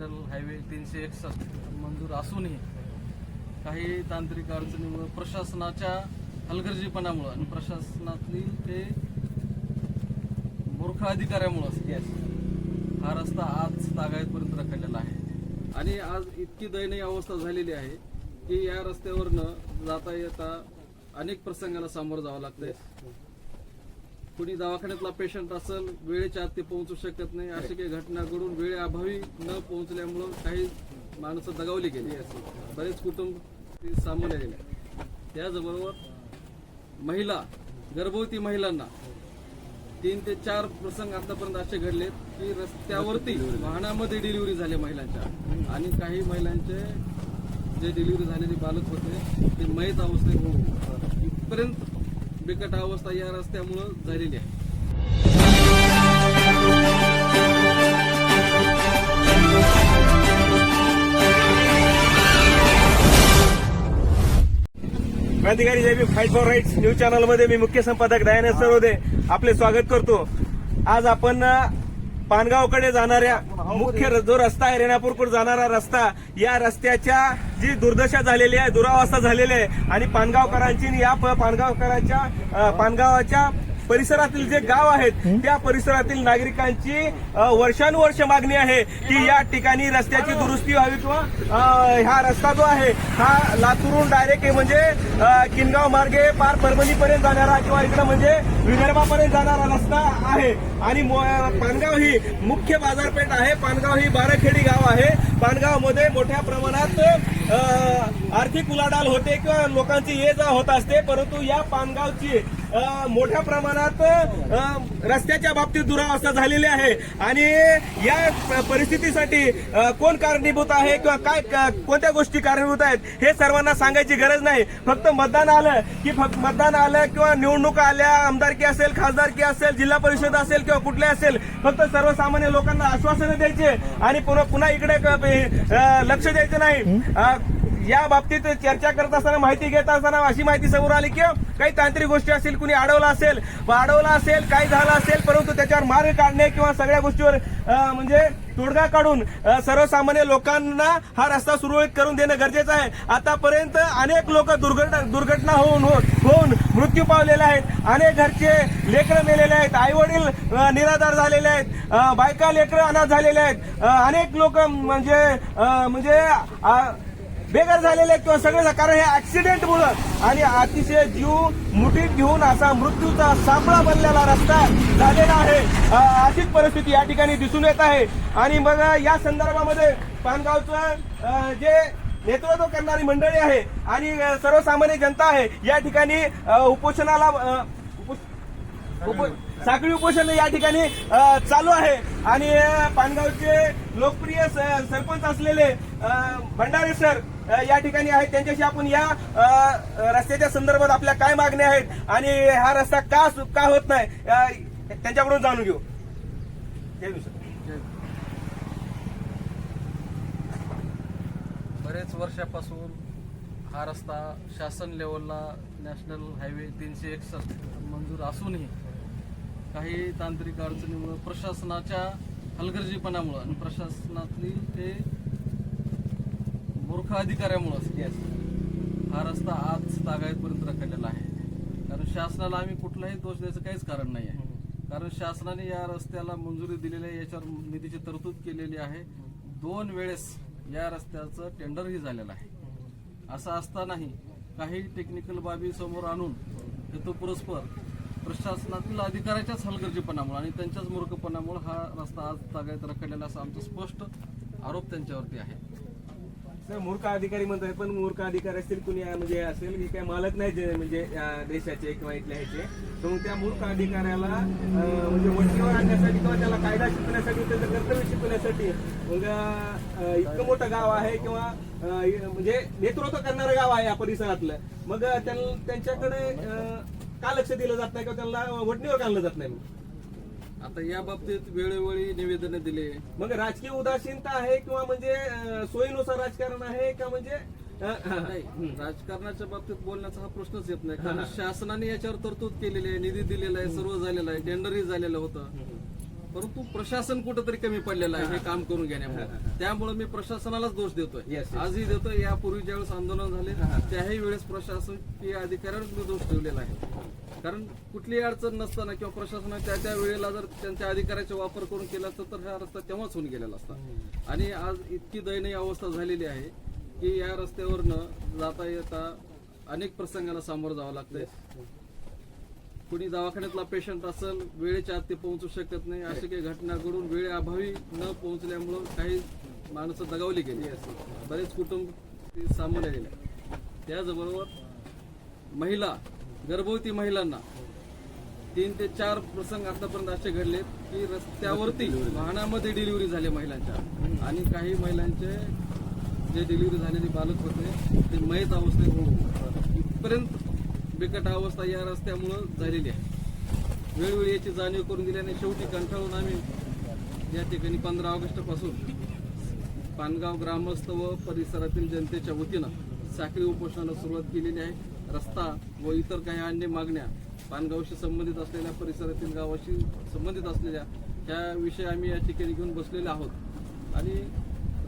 National highway तीनशे एकसष्ट मंजूर असूनही काही तांत्रिक अडचणीमुळे प्रशासनाच्या हलगर्जीपणामुळं आणि प्रशासनातली ते मूर्ख अधिकाऱ्यामुळं हा रस्ता आज तागायतपर्यंत रखडलेला आहे. आणि आज इतकी दयनीय अवस्था झालेली आहे की या रस्त्यावरनं जाता येता अनेक प्रसंगाला सामोरं जावं लागतंय. कुणी दवाखान्यातला पेशंट असेल वेळेच्या आत ते पोहोचू शकत नाही. अशी काही घटना घडून वेळेअभावी न पोहोचल्यामुळं काही माणसं दगावली गेली बरेच कुटुंब ती सामोरे गेले. त्याचबरोबर महिला गर्भवती महिलांना तीन ते चार प्रसंग आतापर्यंत असे घडलेत की रस्त्यावरती वाहनामध्ये डिलिव्हरी झाली महिलांच्या. आणि काही महिलांचे जे डिलिव्हरी झालेले बालक होते ते मयत अवस्थेत होऊन इथपर्यंत बिकट अवस्था या रस्त्यामुळं झालेली आहे. क्रांतिकारी जय फाईट फॉर राईट्स न्यूज चॅनलमध्ये मी मुख्य संपादक दयानंद सरोदे आपले स्वागत करतो. आज आपण पानगावकडे जाणाऱ्या मुख्य र- जो रस्ता आहे रेणापूरकडे जाणारा रस्ता या रस्त्याच्या जी दुर्दशा झालेली आहे दुरावस्था झालेली आहे आणि पानगावकरांची या प- पानगावकरांच्या पानगावाच्या परिसरातील जे गाव आहेत त्या परिसरातील नागरिकांची वर्षानुवर्ष मागणी आहे की या ठिकाणी रस्त्याची दुरुस्ती व्हावी किंवा हा रस्ता जो आहे हा लातूरून डायरेक्ट म्हणजे किनगाव मार्गे पार परभणीपर्यंत जाणारा किंवा इकडे म्हणजे विदर्भापर्यंत जाणारा रस्ता आहे. आणि पानगाव ही मुख्य बाजारपेठ आहे. पानगाव ही बाराखेडी गाव आहे. पानगावमध्ये मोठ्या प्रमाणात आर्थिक उलाढाल होते किंवा लोकांची ये जा होत असते परंतु या पानगावची मोठ्या प्रमाणात रस्त्याच्या बाबतीत दुरावस्था झालेली आहे. आणि या परिस्थितीसाठी कोण कारणीभूत आहे किंवा काय कोणत्या गोष्टी कारणीभूत आहेत हे सर्वांना सांगायची गरज नाही. फक्त मतदान आलं की फक्त मतदान आलं किंवा निवडणुका आल्या आमदारकी असेल खासदारकी असेल जिल्हा परिषद असेल किंवा कुठल्या असेल फक्त सर्वसामान्य लोकांना आश्वासनं द्यायचे आणि पुन्हा पुन्हा इकडे लक्ष द्यायचं नाही. या बाबतीत चर्चा करत असताना माहिती घेत असताना अशी माहिती समोर आली की काही तांत्रिक गोष्टी असतील कुणी अडवला असेल अडवला असेल काही झालं असेल परंतु त्याच्यावर मार्ग काढणे किंवा सगळ्या गोष्टीवर म्हणजे तोडगा काढून सर्वसामान्य लोकांना हा रस्ता सुरळीत करून देणं गरजेचं आहे. आतापर्यंत अनेक लोक दुर्घटना दुर्घटना होऊन हो- होऊन मृत्यू पावलेले आहेत. अनेक घरचे लेकरं मेलेले आहेत. आई वडील निराधार झालेले आहेत. बायका लेकरं अनाथ झालेले आहेत. अनेक लोक म्हणजे म्हणजे बेघर झालेले आहेत किंवा सगळे कारण हे ऍक्सिडेंट मुळे. आणि अतिशय जीव मुठीत घेऊन असा मृत्यूचा सापळा बनलेला रस्ता झालेला आहे. अशीच परिस्थिती या ठिकाणी दिसून येत आहे. आणि मग या संदर्भामध्ये पानगावचं जे नेतृत्व करणारी मंडळी आहे आणि सर्वसामान्य जनता आहे या ठिकाणी उपोषणाला साखळी उपोषण या ठिकाणी चालू आहे. आणि पानगावचे लोकप्रिय स- सरपंच असलेले भंडारे सर या ठिकाणी आहेत त्यांच्याशी आपण या रस्त्याच्या संदर्भात आपल्या काय मागण्या आहेत आणि हा रस्ता का सु- का होत नाही त्यांच्याकडून जाणून घेऊ सर. बरेच वर्षापासून हा रस्ता शासन लेवलला नॅशनल हायवे तीनशे एकसष्ट मंजूर असूनही काही तांत्रिक अडचणीमुळे प्रशासनाच्या हलगर्जीपणामुळं आणि प्रशासनातली ते मूर्ख अधिकाऱ्यामुळं हा रस्ता आज तागायतपर्यंत रखडलेला आहे. कारण शासनाला आम्ही कुठलाही दोष द्यायचं काहीच कारण नाही आहे. कारण शासनाने या रस्त्याला मंजुरी दिलेली आहे याच्यावर निधीची तरतूद केलेली आहे. दोन वेळेस या रस्त्याचं टेंडरही झालेलं आहे. असं असतानाही काही टेक्निकल बाबी समोर आणून तो पुरस्पर प्रशासनातील अधिकाऱ्याच्याच हलगर्जीपणामुळे आणि त्यांच्याच मूर्खपणामुळे हा रस्ता आज तागायत रखडलेला असा आमचा स्पष्ट आरोप त्यांच्यावरती आहे. सर मूर्ख अधिकारी म्हणतात पण मूर्ख अधिकारी असतील कुणी म्हणजे असेल की काय मालक नाही म्हणजे देशाचे किंवा इथल्या ह्याचे तर मग त्या मूर्ख अधिकाऱ्याला म्हणजे वटणीवर आणण्यासाठी किंवा त्याला कायदा शिकवण्यासाठी त्याचं कर्तव्य शिकवण्यासाठी मग इतकं मोठं गाव आहे किंवा म्हणजे नेतृत्व करणारं गाव आहे या परिसरातलं मग त्यांच्याकडे का लक्ष दिलं जात नाही किंवा त्यांना वटणीवर घाललं जात नाही मग? आता या बाबतीत वेळोवेळी निवेदन दिले. मग राजकीय उदासीनता आहे किंवा म्हणजे अं, सोयीनुसार राजकारण आहे का म्हणजे अं. नाही राजकारणाच्या बाबतीत बोलण्याचा हा प्रश्नच येत नाही. कारण शासनाने याच्यावर तरतूद केलेली आहे निधी दिलेला आहे सर्व झालेलं आहे टेंडरही झालेलं होतं. परंतु प्रशासन कुठंतरी कमी पडलेलं आहे हे काम करून घेण्यामुळे. त्यामुळे मी प्रशासनालाच दोष देतोय. Yes, yes. आजही देतोय. यापूर्वी ज्यावेळेस आंदोलन झाले त्याही वेळेस प्रशासकीय अधिकाऱ्यांनाच मी दोष ठेवलेला आहे. कारण कुठलीही अडचण नसताना किंवा प्रशासनाने त्या त्या वेळेला जर त्यांच्या अधिकाऱ्याचा वापर करून केला असता तर हा रस्ता तेव्हाच होऊन गेलेला असता. आणि आज इतकी दयनीय अवस्था झालेली आहे की या रस्त्यावरनं जाता येता अनेक प्रसंगाला सामोरं जावं लागतंय. कुणी दवाखान्यातला पेशंट असेल वेळेच्या आत ते पोहोचू शकत नाही. अशी काही घटना घडून वेळेअभावी न पोहोचल्यामुळं काही माणसं दगावली गेली. बरेच कुटुंब ती सामोरे गेले. त्याचबरोबर महिला गर्भवती महिलांना तीन ते चार प्रसंग आतापर्यंत असे घडलेत की रस्त्यावरती वाहनामध्ये डिलिव्हरी झाली महिलांच्या. आणि काही महिलांचे जे डिलिव्हरी झालेले बालक होते ते मयत अवस्थेत होऊन इथपर्यंत बिकट अवस्था या रस्त्यामुळं झालेली आहे. वेळोवेळी याची जाणीव करून दिल्याने शेवटी कंटाळून आम्ही या ठिकाणी पंधरा ऑगस्टपासून पानगाव ग्रामस्थ व परिसरातील जनतेच्या वतीनं साखळी उपोषणाला सुरुवात केलेली आहे. रस्ता व इतर काही अन्य मागण्या पानगावशी संबंधित असलेल्या परिसरातील गावाशी संबंधित असलेल्या त्या विषय आम्ही या ठिकाणी घेऊन बसलेले आहोत. आणि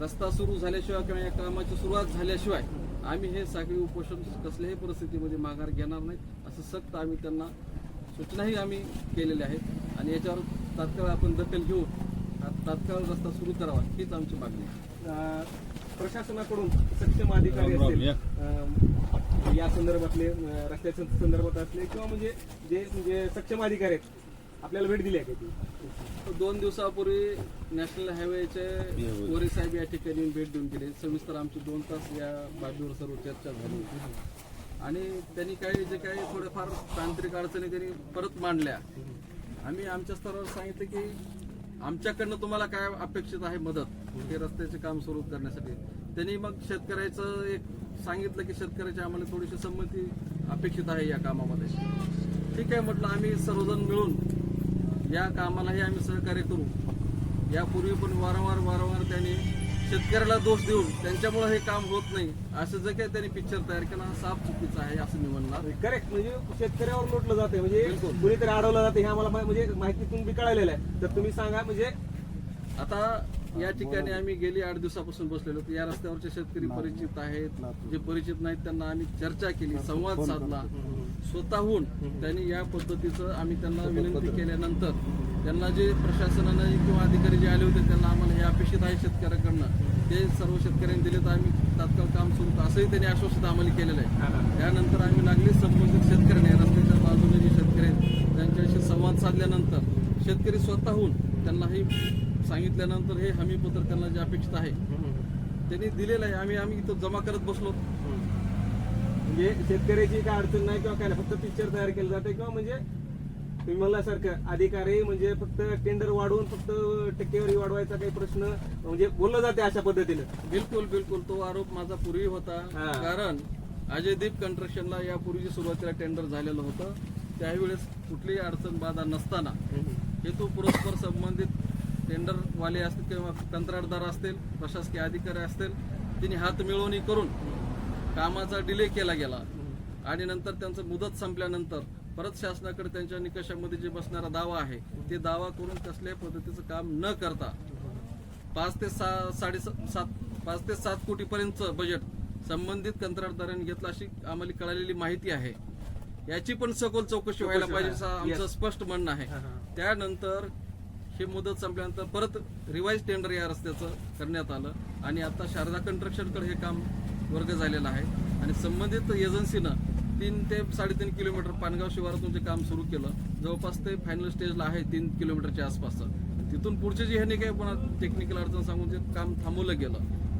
रस्ता सुरू झाल्याशिवाय किंवा या कामाची सुरुवात झाल्याशिवाय आम्ही हे साखळी उपोषण कसल्याही परिस्थितीमध्ये माघार घेणार नाही असं सक्त आम्ही त्यांना सूचनाही आम्ही केलेल्या आहेत. आणि याच्यावर तात्काळ आपण दखल घेऊन तात्काळ रस्ता सुरू करावा हीच आमची मागणी आहे. प्रशासनाकडून सक्षम अधिकारी असतील या. संदर्भातले रस्त्याच्या संदर्भात असले किंवा म्हणजे जे म्हणजे सक्षम अधिकारी आहेत आपल्याला भेट दिली आहे का दोन दिवसापूर्वी नॅशनल हायवेचे वरी साहेब या ठिकाणी भेट देऊन गेले. सविस्तर आमची दोन तास या बाबीवर सर्व चर्चा झाली आणि त्यांनी काही जे काही थोडेफार तांत्रिक अडचणी त्यांनी परत मांडल्या. आम्ही आमच्या स्तरावर सांगितलं की आमच्याकडनं तुम्हाला काय अपेक्षित आहे मदत? हे रस्त्याचे काम सुरू करण्यासाठी. त्यांनी मग शेतकऱ्याचं एक सांगितलं की शेतकऱ्याची आम्हाला थोडीशी संमती अपेक्षित आहे या कामामध्ये. ठीक आहे म्हटलं आम्ही सर्वजण मिळून या कामालाही आम्ही सहकार्य करू. यापूर्वी पण वारंवार वारंवार त्यांनी शेतकऱ्याला दोष देऊन त्यांच्यामुळे हे काम होत नाही. असं जे काही त्यांनी पिक्चर तयार केला हा साफ चुकीचा आहे असं मी म्हणणार. करेक्ट म्हणजे शेतकऱ्यावर लोटलं जाते म्हणजे कुणीतरी अडवलं जाते हे आम्हाला मा- म्हणजे माहितीतून बी कळालेलं आहे. तर तुम्ही सांगा म्हणजे आता या ठिकाणी आम्ही गेली आठ दिवसापासून बसलेलो होतो या रस्त्यावरचे शेतकरी परिचित आहेत. जे परिचित नाहीत त्यांना आम्ही चर्चा केली संवाद साधला. स्वतःहून त्यांनी या पद्धतीचं आम्ही त्यांना विनंती केल्यानंतर त्यांना जे प्रशासनानं किंवा अधिकारी जे आले होते त्यांना आम्हाला हे अपेक्षित आहे शेतकऱ्याकडनं. ते सर्व शेतकऱ्यांनी दिले तर आम्ही तात्काळ काम सुरू. असंही त्यांनी आश्वासित आम्हाला केलेलं आहे. त्यानंतर आम्ही लागले संबंधित शेतकऱ्यांनी रस्त्याच्या बाजूने जे शेतकरी आहेत त्यांच्याशी संवाद साधल्यानंतर शेतकरी स्वतःहून त्यांनाही सांगितल्यानंतर हे हमीपत्र त्यांना जे अपेक्षित आहे त्यांनी दिलेलं आहे. आम्ही आम्ही इथं जमा करत बसलो. म्हणजे शेतकऱ्याची काय अडचण नाही किंवा काय फक्त पिक्चर तयार केलं जाते किंवा म्हणजे तुम्ही म्हणल्यासारखं अधिकारी म्हणजे फक्त टेंडर वाढवून फक्त टक्केवारी वाढवायचा काही प्रश्न म्हणजे बोललं जाते अशा पद्धतीनं. बिलकुल बिलकुल. तो आरोप माझा पूर्वी होता. हा. कारण अजयदीप कन्स्ट्रक्शनला यापूर्वी सुरुवातीला टेंडर झालेलं होतं. त्यावेळेस कुठलीही अडचण बाधा नसताना हेतू पुरस्पर संबंधित टेंडरवाले असतील किंवा कंत्राटदार असतील प्रशासकीय अधिकारी असतील त्यांनी हात मिळवणी करून कामाचा डिले केला गेला. आणि नंतर त्यांचं मुदत संपल्यानंतर परत शासनाकडे त्यांच्या निकषामध्ये जे बसणारा दावा आहे ते दावा करून कसल्याही पद्धतीचं काम न करता पाच ते सहा साडे सात पाच ते सात कोटीपर्यंतचं बजेट संबंधित कंत्राटदारांनी घेतलं अशी आम्हाला कळालेली माहिती आहे. याची पण सखोल चौकशी व्हायला पाहिजे असं आमचं स्पष्ट म्हणणं आहे. त्यानंतर ही मुदत संपल्यानंतर परत रिवाईज टेंडर या रस्त्याचं करण्यात आलं आणि आता शारदा कंस्ट्रक्शनकडे हे काम वर्ग झालेलं आहे. आणि संबंधित एजन्सीनं तीन ते साडेतीन किलोमीटर पानगाव शिवारातून जे काम सुरू केलं. जवळपास ते फायनल स्टेजला आहे तीन किलोमीटरच्या आसपासचं. तिथून पुढचे जे ह्याने काही पण टेक्निकल अडचण सांगून ते काम थांबवलं गेलं.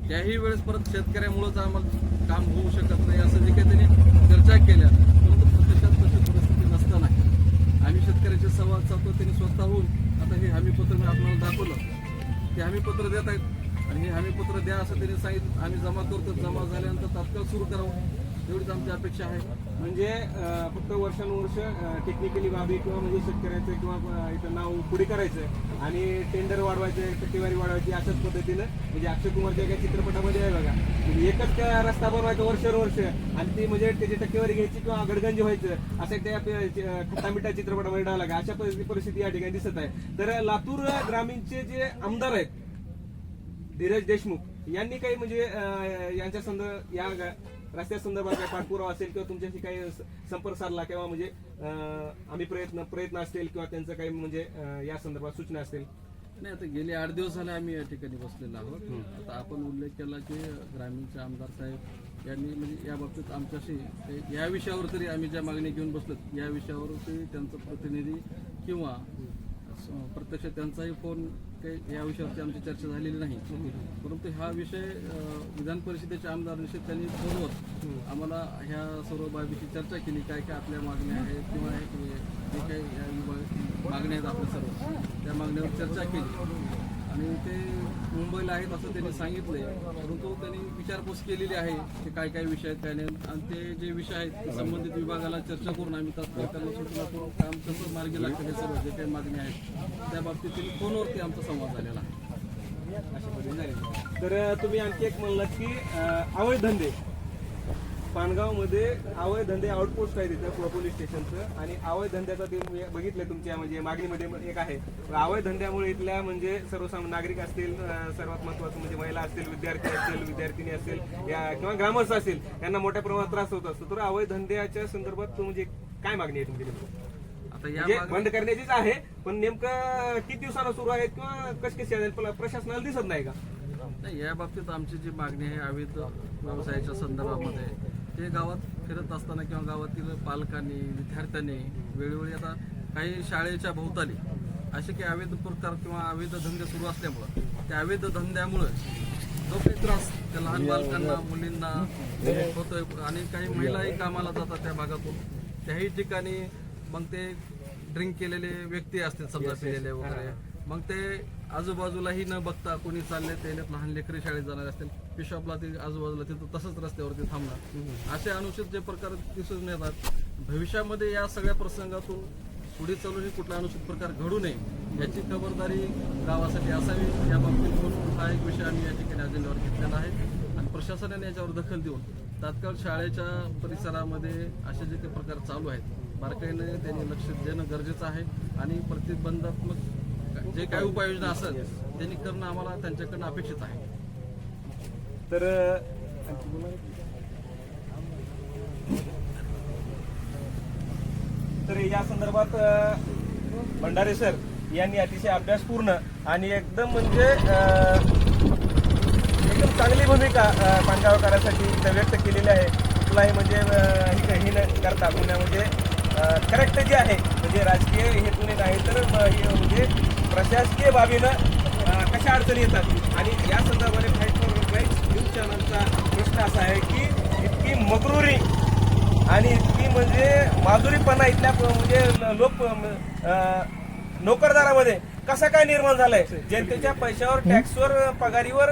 त्याही वेळेस परत शेतकऱ्यामुळंच आम्हाला काम होऊ शकत नाही असं जे काही त्यांनी चर्चा केल्या. परंतु प्रत्यक्षात तशी परिस्थिती नसताना आम्ही शेतकऱ्याचे संवाद साधतो त्यांनी होऊन आता हे हमीपत्र मी आपल्याला दाखवलं. ते हमीपत्र देत आहेत आणि हे हमीपत्र द्या असं त्यांनी सांगितलं. आम्ही जमा करतो जमा झाल्यानंतर तात्काळ सुरू करावं. एवढीच आमची अपेक्षा आहे. म्हणजे फक्त वर्षानुवर्ष टेक्निकली बाबी किंवा म्हणजे शेतकऱ्याचं किंवा इथं नाव पुढे करायचं आणि टेंडर वाढवायचे टक्केवारी वाढवायची अशाच पद्धतीनं म्हणजे अक्षय कुमारच्या एका चित्रपटामध्ये आहे बघा. म्हणजे एकच रस्ता बनवायचा वर्षानुवर्ष आणि ती म्हणजे त्याची टक्केवारी घ्यायची किंवा गडगंज व्हायचं असं त्या खट्टामिठा चित्रपटामध्ये डाव लागा अशा परिस्थिती परिस्थिती या ठिकाणी दिसत आहे. तर लातूर ग्रामीणचे जे आमदार आहेत धीरज देशमुख यांनी काही म्हणजे यांच्या संदर्भ या रस्त्या संदर्भात काही पाठपुरावा असेल किंवा तुमच्याशी काही संपर्क साधला किंवा म्हणजे आम्ही प्रयत्न प्रयत्न असतील किंवा त्यांचं काही म्हणजे या संदर्भात सूचना असतील. नाही आता गेले आठ दिवस झाले आम्ही या ठिकाणी बसलेलो आहोत. आता आपण उल्लेख केला की ग्रामीणचे आमदार साहेब यांनी म्हणजे या बाबतीत आमच्याशी या विषयावर तरी आम्ही ज्या मागणी घेऊन बसलो या विषयावर तरी त्यांचं प्रतिनिधी किंवा प्रत्यक्ष त्यांचाही फोन काही या विषयावरती आमची चर्चा झालेली नाही. परंतु हा विषय विधान परिषदेच्या आमदार त्यांनी फोनवर आम्हाला ह्या सर्व बाबीची चर्चा केली. काय काय आपल्या मागण्या आहेत किंवा हे- जे काही या मागण्या आहेत आपल्या सर्व त्या मागण्यावर चर्चा केली. आणि ते मुंबईला आहेत असं त्यांनी सांगितलंय. परंतु त्यांनी विचारपूस केलेली आहे की काय काय विषय आहेत काय नाही. आणि ते जे विषय आहेत ते संबंधित विभागाला चर्चा करून आम्ही तात्काळ त्यांना सूचना करून काम कसं मार्गी लागतं हे सर्व जे काही मागणी आहेत त्या बाबतीत त्यांनी फोनवरती आमचा संवाद झालेला आहे. अशा तर तुम्ही आणखी एक म्हणलात की अं, अवैध धंदे पानगावमध्ये अवैध धंदे आउटपोस्ट आहे तिथं पोलीस स्टेशनचं. आणि अवैध धंद्याचा ते मी बघितलं तुमच्या म्हणजे मागणीमध्ये एक आहे. अवैध धंद्यामुळे इथल्या म्हणजे सर्वसामान्य नागरिक असतील सर्वात महत्वाचं म्हणजे महिला असतील विद्यार्थी असतील विद्यार्थिनी असतील या किंवा ग्रामस्थ असतील यांना मोठ्या प्रमाणात त्रास होत असतो. तर अवैध धंद्याच्या संदर्भात तो म्हणजे काय मागणी आहे तुमची म्हणजे बंद करण्याचीच आहे पण नेमकं किती दिवसाला सुरू आहेत किंवा कशी कशी आहे प्रशासनाला दिसत नाही का? या बाबतीत आमची जी मागणी आहे अवैध व्यवसायाच्या संदर्भामध्ये ते गावात फिरत असताना किंवा गावातील पालकांनी विद्यार्थ्यांनी वेळोवेळी आता काही शाळेच्या भोवताली असे काही अवैध प्रकार किंवा अवैध धंदे सुरू असल्यामुळं त्या अवैध धंद्यामुळं जो काही त्रास त्या लहान बालकांना मुलींना होतोय आणि काही महिलाही कामाला जातात त्या भागातून त्याही ठिकाणी मग ते ड्रिंक केलेले व्यक्ती असतील समजा पिलेले वगैरे. मग ते आजूबाजूलाही न बघता कोणी चालले ते लहान लेकरी शाळेत जाणार असतील पिशॉपला ते आजूबाजूला तिथं तसंच रस्त्यावरती थांबणार. असे अनुचित जे प्रकार दिसून येतात भविष्यामध्ये या सगळ्या प्रसंगातून पुढे चालूनही कुठला अनुचित प्रकार घडू नये याची खबरदारी गावासाठी असावी. या बाबतीत म्हणून हा एक विषय आम्ही या ठिकाणी अजेंड्यावर घेतलेला आहे. आणि प्रशासनाने याच्यावर दखल देऊन तात्काळ शाळेच्या परिसरामध्ये असे जे काही प्रकार चालू आहेत बारकाईने त्यांनी लक्ष देणं गरजेचं आहे. आणि प्रतिबंधात्मक जे काही उपाययोजना असेल त्यांनी करणं आम्हाला त्यांच्याकडनं अपेक्षित आहे. तर तर या संदर्भात भंडारे सर यांनी अतिशय अभ्यासपूर्ण आणि एकदम म्हणजे एकदम चांगली भूमिका अ, इथं व्यक्त केलेली आहे. कुठलाही म्हणजे ही न करता पुण्या म्हणजे करेक्ट जे आहे म्हणजे राजकीय हेतूने नाही तर म्हणजे प्रशासकीय बाबीनं कशा अडचणी येतात? आणि या संदर्भाने फाईट फॉर न्यूज चॅनलचा प्रश्न असा आहे की इतकी मगरुरी आणि इतकी म्हणजे माधुरीपणा इथल्या म्हणजे लोक नोकरदारामध्ये कसा काय निर्माण झालाय? जनतेच्या पैशावर टॅक्सवर पगारीवर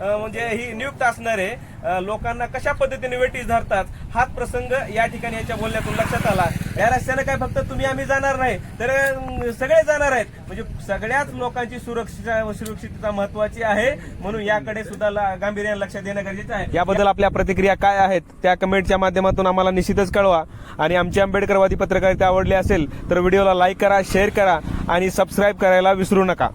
म्हणजे ही नियुक्त असणारे अ, लोकांना कशा पद्धतीने वेटीस धरतात हाच प्रसंग या ठिकाणी याच्या बोलण्यातून लक्षात आला. या रस्त्याने काय फक्त तुम्ही आम्ही जाणार नाही तर सगळे जाणार आहेत. म्हणजे सगळ्याच लोकांची सुरक्षा सुरक्षितता महत्वाची आहे म्हणून याकडे सुद्धा ला- गांभीर्याने लक्ष देणं गरजेचं आहे. याबद्दल आपल्या प्रतिक्रिया काय आहेत त्या कमेंटच्या माध्यमातून आम्हाला निश्चितच कळवा. आणि आमची आंबेडकरवादी पत्रकारिता आवडली असेल तर व्हिडिओला लाईक करा शेअर करा आणि सबस्क्राईब करायला विसरू नका.